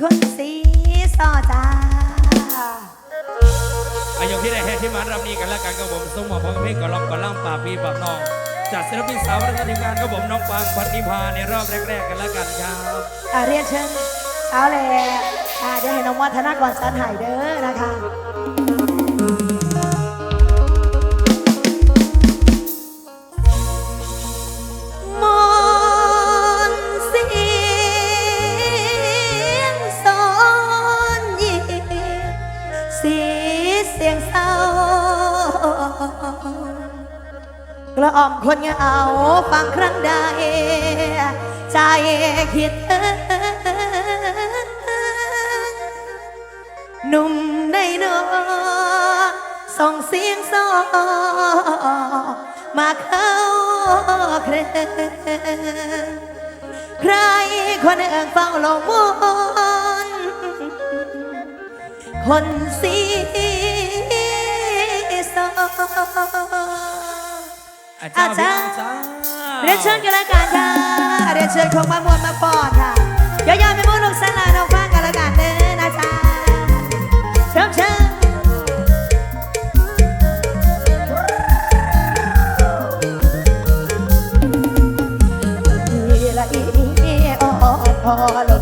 คุณสีซอจ้าอายุที่ได้แห่ที่มารับนี้กันแล้วกันกับผมสมหมอพังเพชรกับลองกับล่างป่าพีปากน้องจากศิลปินสาวและทีมงานกับผมน้องปางพันธิพาในรอบแรกๆกันแล้วกันครับอาเรียนเชิญเช้าเลยอาเดี๋ยวให้น้องวัฒนากรสันหายเด้อนะคะ ละอ่อมคนเงาฟังครั้งใด ใจคิดหนุ่มในนอส่งเสียงซอมาเข้าเครืใครคนเอิงเฝ้าลงมนคนสีสอ อาจารย์เรียนเชิญกันแล้วกันค่ะเรียนเชิญของมามวลมาปอดค่ะย้อนๆไปมุ่งลงสลาเองฟ้ากันแล้วกันเน้นอนะจ๊ะเชิญเชิญพอล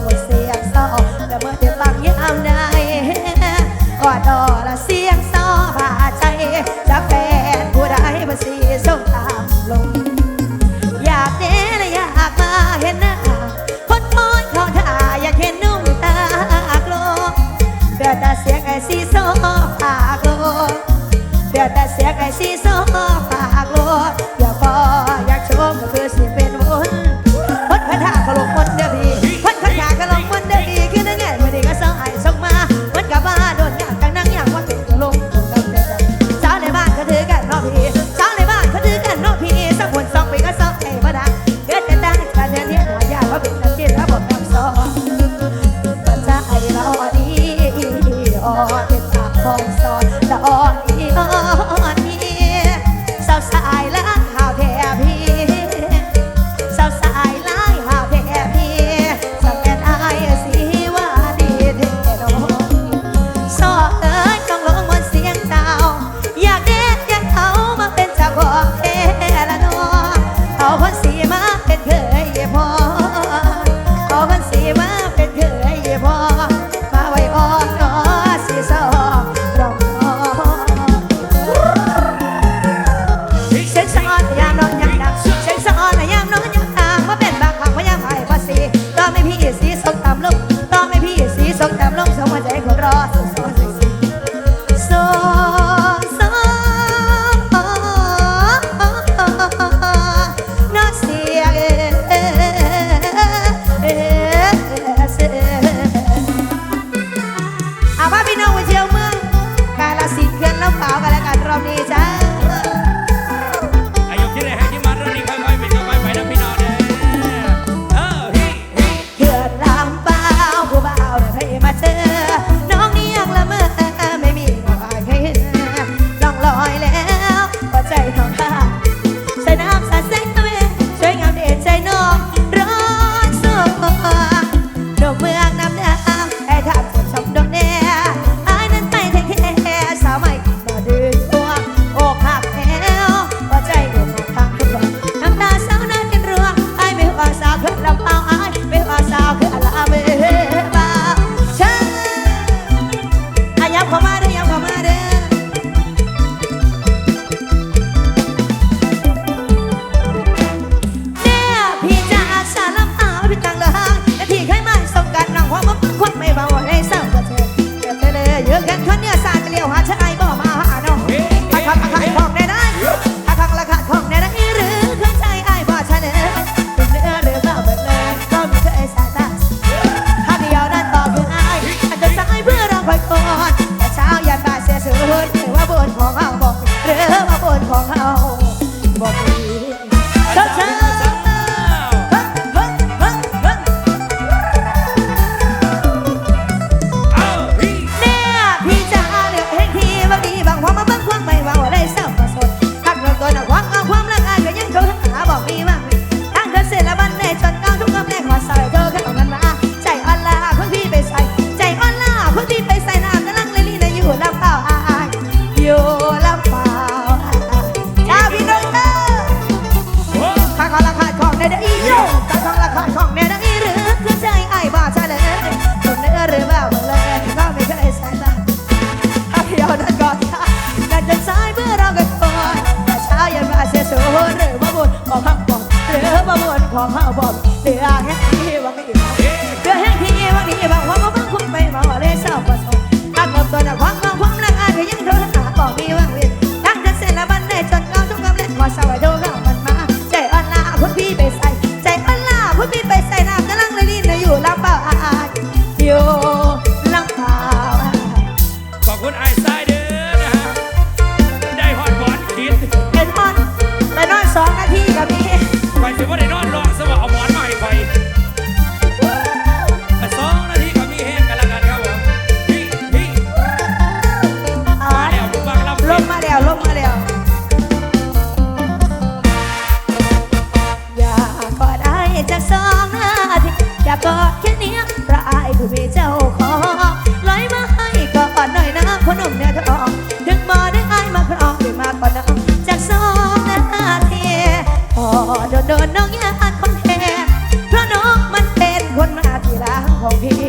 ดินน้องย่านคนแทนเพราะน้องมันเป็นคนมาที่รังของพี่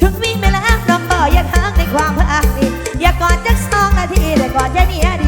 ถึงวี่งไปแล้วน้องก็ยางทางในความพักดีอย่ากอดจักสองนาทีแต่กอดใจเมียดี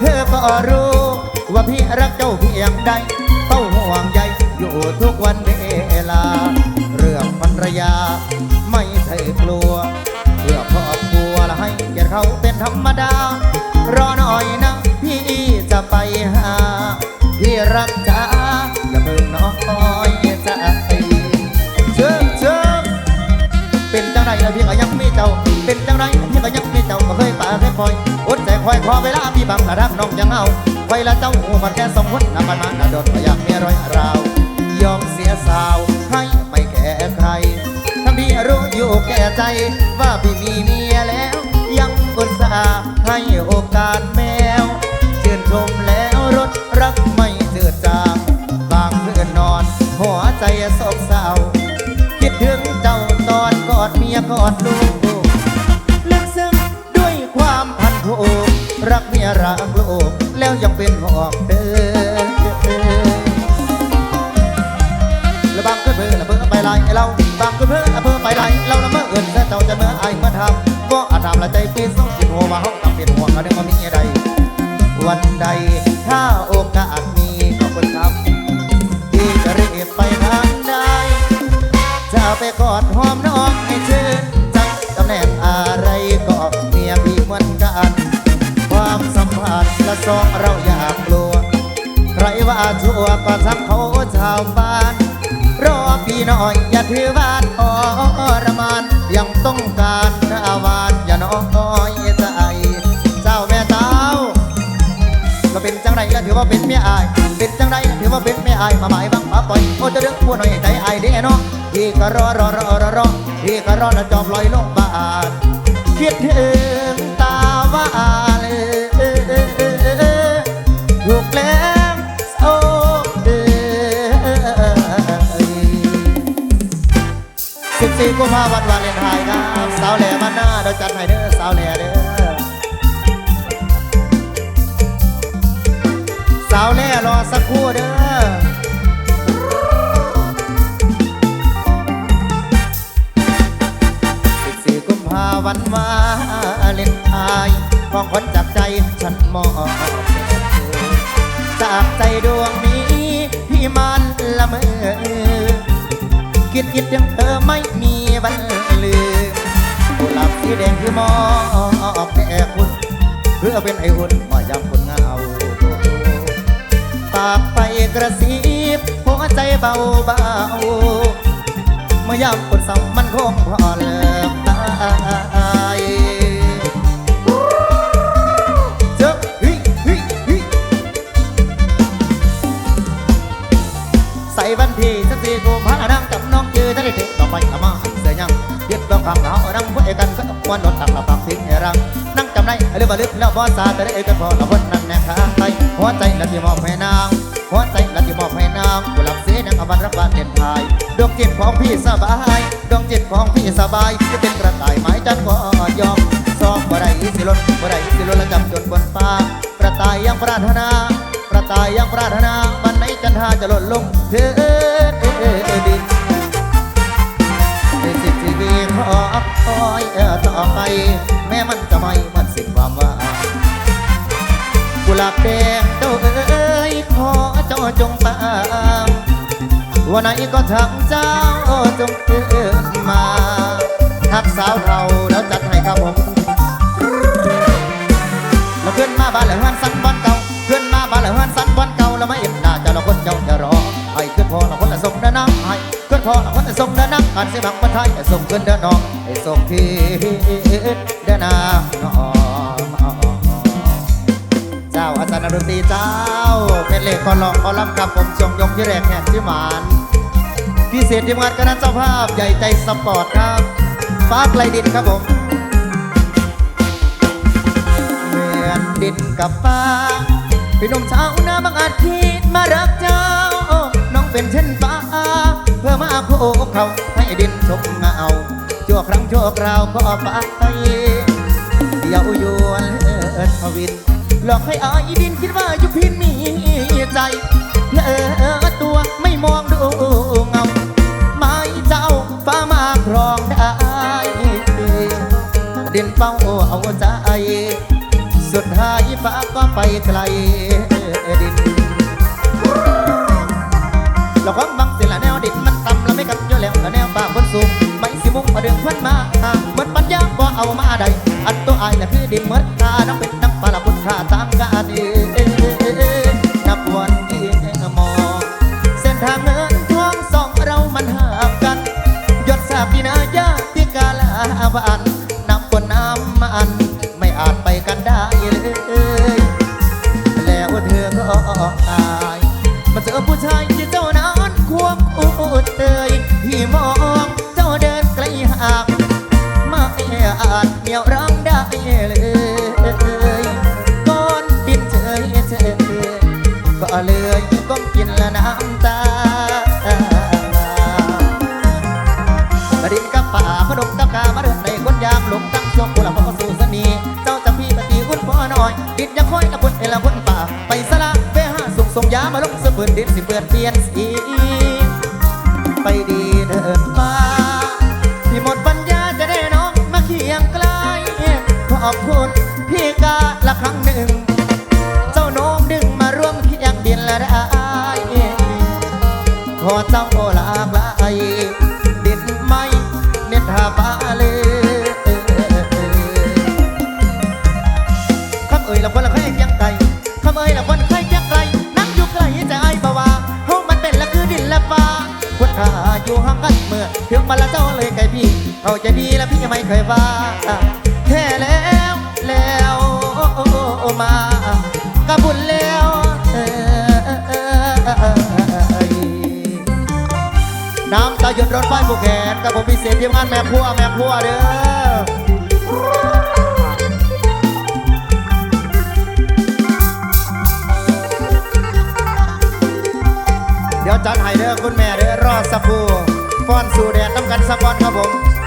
เธอก็รู้ ว่าพี่รักเจ้าเพียงใดเต้าห่วงใยอยู่ทุกวันเวลา เรื่องภรรยา ไม่เคยกลัวเพื่อครอบครัวและให้เกียรติเขาเป็นธรรมดา รอหน่อยนะ พี่จะไปหา พี่รักจ้าอย่าเพิ่งน้อยจะตีเชิงเชิเป็นจังไรแพี่ก็ยังไม่เจ้า เป็นจังไรพี่ก็ยังไม่เจ้าก็เคยป่าเคยคอย คอยขอเวลาพี่บังระดับน้องยังเอาไว้ละเจ้าหูมันแค่สมคนนำมันมาดาโดดก็อยากมีรอยราวยอมเสียสาวให้ไม่แก่ใครทั้งที่รู้อยู่แก่ใจว่าพี่มีเมียแล้ว ยังอุตส่าห์ให้โอกาสแมวชื่นชมแล้วรถรักไม่เจืดจางบางเพื่อนนอน หัวใจโศกเศร้าคิดถึงเจ้าตอนกอดเมียกอดลูก ทำละใจปีส่งสิหัวว่าห้องต้องเป็นห่วงกันเรื่องว่ามีอะไรวันใดถ้าโอกาสมีขอบคุณครับที่จะรีบไปทางใดจะไปกอดหอมน้องให้ชื่นใจตำแหน่งอะไรก็เมียพี่เหมือนกันความสัมพันธ์ละสองเราอยากกลัว ใครว่าชั่วก็ทั้งเขาชาวบ้าน พี่น่อยอย่าถือบ้านอรมานยังต้องการอาวานอย่าน้อยใจเจ้าแม่เจ้าเราเป็นจังไรแล้วถือว่าเป็นเมียอายเป็นจังไรถือว่าเป็นเมียอายมาหมายบังมาปล่อยโอ้จะเรื่องพูดหน่อยใจอายเด้เนาะพี่ก็รอรอรอรอรอพี่ก็รอแล้วจอมลอยลงบาทคิดถึงตาว่า สี่กุมภาวันวาเลนไทน์ครับสาวแหล่มาหน้าเราจัดให้เด้อสาวแหล่เด้อสาวแหล่รอสักครู่เด้อวันวาเลนทายของคนจากใจฉันมองจากใจดวงนี้ พี่มันละเมอ คิดคิดถึงเธอไม่มีวันลืมกุหลาบสีแดงคือมอบแต่คุณเพื่อเป็นไออุ่นมายามคนเงาปากไปกระซิบหัวใจเบาเบาเมื่อยามปวดซ้ำมันคงพอเลิกตา ได้เด็กต่อามาเสียยังยึดต้องคำเขานั่งพูดกันก็ควรลดตักละปากทิ้งรังนั่งจำได้หรือบ่ลึกแล้วบ่สาแต่ได้ก็พอละคนนั้นแน่ขางไปหัวใจละที่มอบให้นางหัวใจละที่มอบให้นางกุหลาบสีนังอวันรับบานเด่นทายดวงจิตของพี่สบายดวงจิตของพี่สบายจะเป็นกระต่ายไม้จันก็ยอมซองบ่ได้สิลนบ่ได้สิลนละจำจนบนฟ้ากระต่ายยังปรารถนากระต่ายยังปรารถนาวันไหนจันทราจะหล่นลงเถิดดินในสิบชีวิต ขอคอยเออต่อไป แม้มันจะไม่มันสิ้นความว่ากุหลาบแดงเจ้าเอ้ยขอเจ้าจงตามวันไหนก็ทางเจ้าจงเอิมาทักสาวเราแล้วจัดให้ครับผมเราขึ้นมาบ้านเหลือหันสันบ ส่งเดินเสียบังบันไทยส่งขึ้นเดินน้องไอ้ส่งที่เดินน้ำน้องเจ้าอาจารย์ดนตรีเจ้า เป็นเลขกอลองกอลำกับผมชงยงที่แรกแห่งที่หมานพิเศษทีมงานคณะเจ้าภาพใหญ่ใจสปอร์ตครับฟ้าไกลดินครับผมเหมือนดินกับฟ้าพี่หนุ่มชาวนาบางอาจคิดมารักเจ้า น้องเป็นเช่นฟ้า เพื่อมาโคกเขาให้ดินชมเงาชั่วครั้งชั่วคราวก็ไปเยาวยวนเอิดทวินหลอกให้อายดินคิดว่าอยู่พินมีใจเพลอตัวไม่มองดูเงาไม่เจ้าฟ้ามาครองได้ดินเป้าเอาใจสุดท้ายฟ้าก็ไปไกล เอามาได้อันตัวอายน่ะคือดิมเมิดตาน้องเป็น ดียวร้องได้เลยก้อนดินเฉอเฉอก็เลยก้มกินละน้ำตาดินกับป่าพนมกับกามาเดินในคนยามลงตั้งทรงกุหลาบพอสู่สนีเจ้าจะพี่ปฏิอุ่นพ่อหน่อยดินยังค่อยกับคนเอลาคนป่าไปสละเวหาสุขทรงยามาลงเสบือนดินสิเปื่อนเปลี่ยนสี เมื่อเพียงมาละเจ้าเลยไกลพี่ เขาจะดีและพี่ไม่เคยว่าแค่แล้วแล้วมา กระบุญแล้วน้ำตาหยดรถไฟผูกแขนกับผมพิเศษทีมงานแม่ครัวแม่ครัวเด้อเดี๋ยวจัดให้เด้อคุณแม่เด้อรอสักครู่ ฟ้อนสู่แดดน้ำกันสะกอนครับผม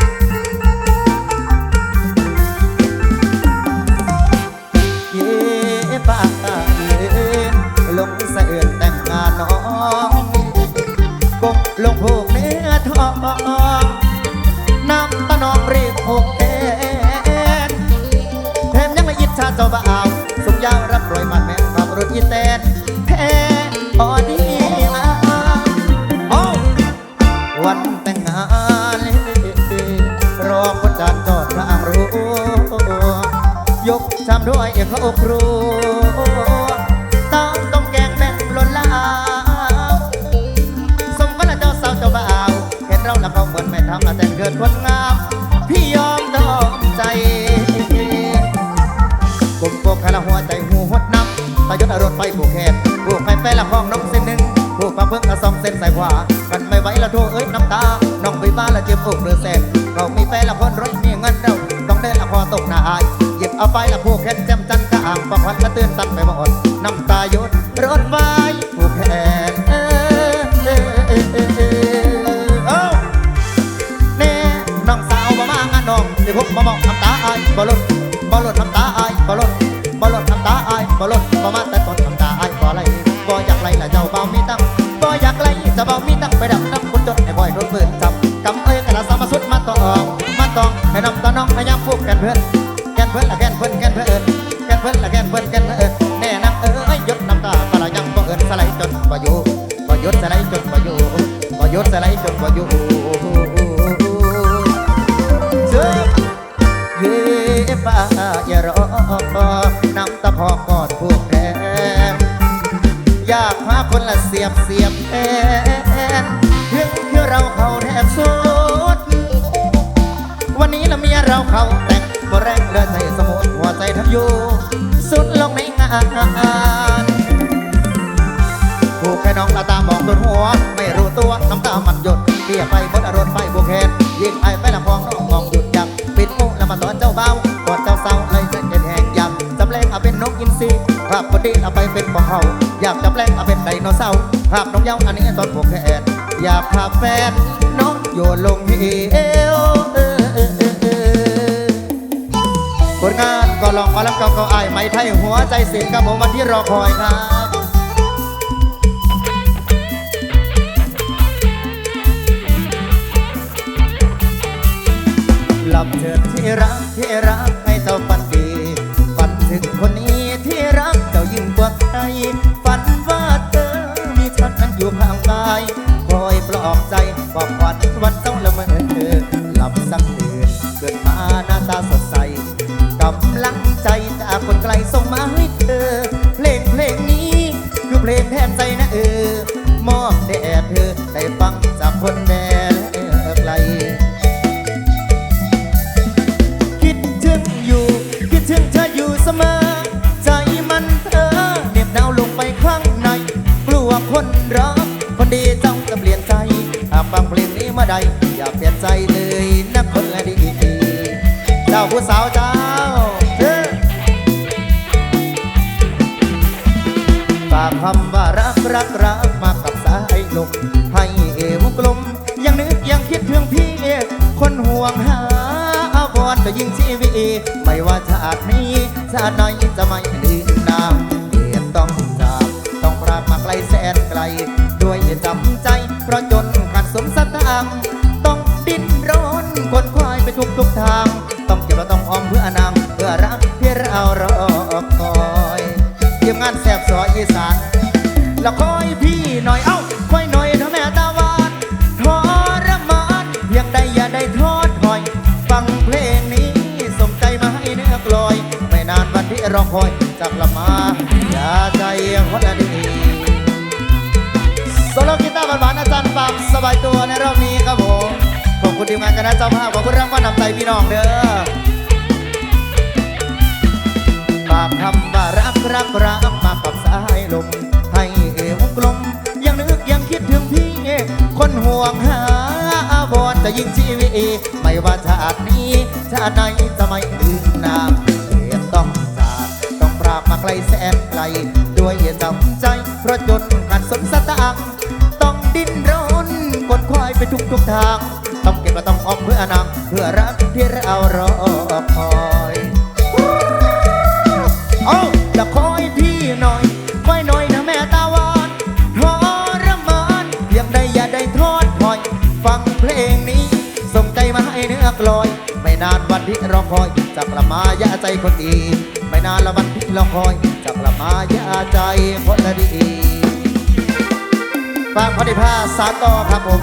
ผูกไปไปละห้องน้องเส้นหนึ่งผูกมาเพิ่งกระสองเส้นสายขวา กันไม่ไหวละโทเอ้ยน้ำตา น้องไปบ้านละเจ็บอกเรือแสนเรามีแฟนละคนร้อยมีเงินเราต้องเดินละคอตกหน้าอายหยิบเอาไปละผูกแขนแจ่มจันกะอ่างประควันละเตือนตันไปหมดน้ำตาหยดรถไฟผูกแขนเออเออเออเออเออเอ้าแน่น้องสาวมางานน้องที่พบมามองน้ำตาอายบ่ลดบ่ลดน้ำตาอายบ่ลดบ่ลดน้ำตาอายบ่ลดบ่มาแต่ต้น เพื่อนแกนเพื่อนละแกนเพื่อนแกนเพื่อนแกนเพื่อนละแกนเพื่อนแกนเพื่อนแน่นักเอ้ยยดน้ำตาก็ละยังบ่เอิ้นสไลด์จนบ่อยู่บ่ยุสไลด์จนบ่อยู่บ่ยุสไลด์จนบ่อยู่เชื่อเย่ป้าอย่ารอน้ำตาพอกอดผูกแทนอยากพาคนละเสียบเสียบแทนเพียงเพื่อเราเขาแทบสุดวันนี้ละเมียเราเขาแต่ง บ่แรงเลือใจสมุนหัวใจทำอยู่ สุดลงในงานผูกแค่น้องละตามองโดนหัว ไม่รู้ตัวน้ำตามันหยดเปียไปบนอารมณ์ไปบุกแคนยิงไอไปละพองน้องมองหยุดยักปิดมุแล้วมาสอนเจ้าเบากอดเจ้าเศร้าเลยเป็นแหงยักจำแรงเอาเป็นนกอินทรีภาพพอดีเอาไปเป็นปองเขาอยากจำแรงเอาเป็นไดโนเสาร์ภาพน้องเย้าอันนี้ตอนผูกแขนอยากภาแฟนน้องโยนลงที่เอ ลงานก็ลองมาแล้วก็ก็อายไม่ไทยหัวใจสิกับผมวันที่รอคอยครับหลับเถิดที่รักที่รักให้เจ้าฝันดีฝันถึงคนนี้ที่รักเจ้ายิ่งกว่าใครฝันว่าเธอมีฉันนั้นอยู่ข้างกายคอยปลอบใจบอกวัญวัน คนไกลส่งมาให้เธอ เพลงเพลงนี้คือเพลงแทนใจนะเออ มอบแด่เธอได้ฟังจากคนแดนไกล คิดถึงอยู่ คิดถึงเธออยู่เสมอ ใจมันเธอเหน็บหนาวลงไปข้างใน กลัวคนรัก คนดีจ้องจะเปลี่ยนใจหากฟังเพลงนี้เมื่อใด อย่าเปลี่ยนใจเลยนะคนดีเจ้าผู้สาวจ้า รักรักมากับสายลมให้เอวกลม ยังนึกยังคิดถึงพี่ คนห่วงหาอาวรณ์จะยิ่งชีวิตไม่ว่าชาตินี้ชาติไหนจะไม่ลืมนามเหตุต้องจากต้องพรากมาไกลแสนไกล ด้วยจำใจ เพราะจนขาดสมสตางต้องดิ้นรนคนควายไปทุกทุกทาง ต้องเก็บเราต้องออมเพื่อนางเพื่อรักที่เรารอคอยทีมงานแสบสออีสาน แล้วคอยพี่หน่อยเอ้าคอยหน่อยถ้าแม่ตาหวานทรมานเพียงใดอย่าได้ทอดถอย ฟังเพลงนี้สมใจมาให้เนื้อกลอย ไม่นานวันที่รอคอยจากละมาอย่าใจคนละดีโซโลกีตาร์หวานๆอาจารย์ปามสบายตัวในรอบนี้ครับผมขอบคุณทีมงานคณะเจ้าภาพขอบคุณรางวัลนำใจพี่น้องเด้อฝากคำว่ารักรักรักมากับสา คนห่วงหาอาวรจะยิ่งชีวิตไม่ว่าชาตินี้ชาติไหนจะไม่ลืมนามเหตุต้องจากต้องปราบมาไกลแสนไกล ด้วยจำใจ เพราะจนขาดสนสตางค์ต้องดิ้นรนกดควายไปทุกทุกทาง ต้องเก็บและต้องออมเพื่อนางเพื่อรักที่เรารอคอย นานวันที่รอคอยจะกลับมาอย่าใจคนดี ไม่นานละวันที่รอคอยจะกลับมาอย่าใจคนละดีฝากพอดีผ้าสารต่อครับผม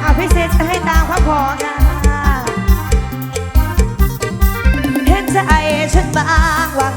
เอาพิเศษจะให้ตามพระพอค่ะเห็นใจฉันบ้างว่า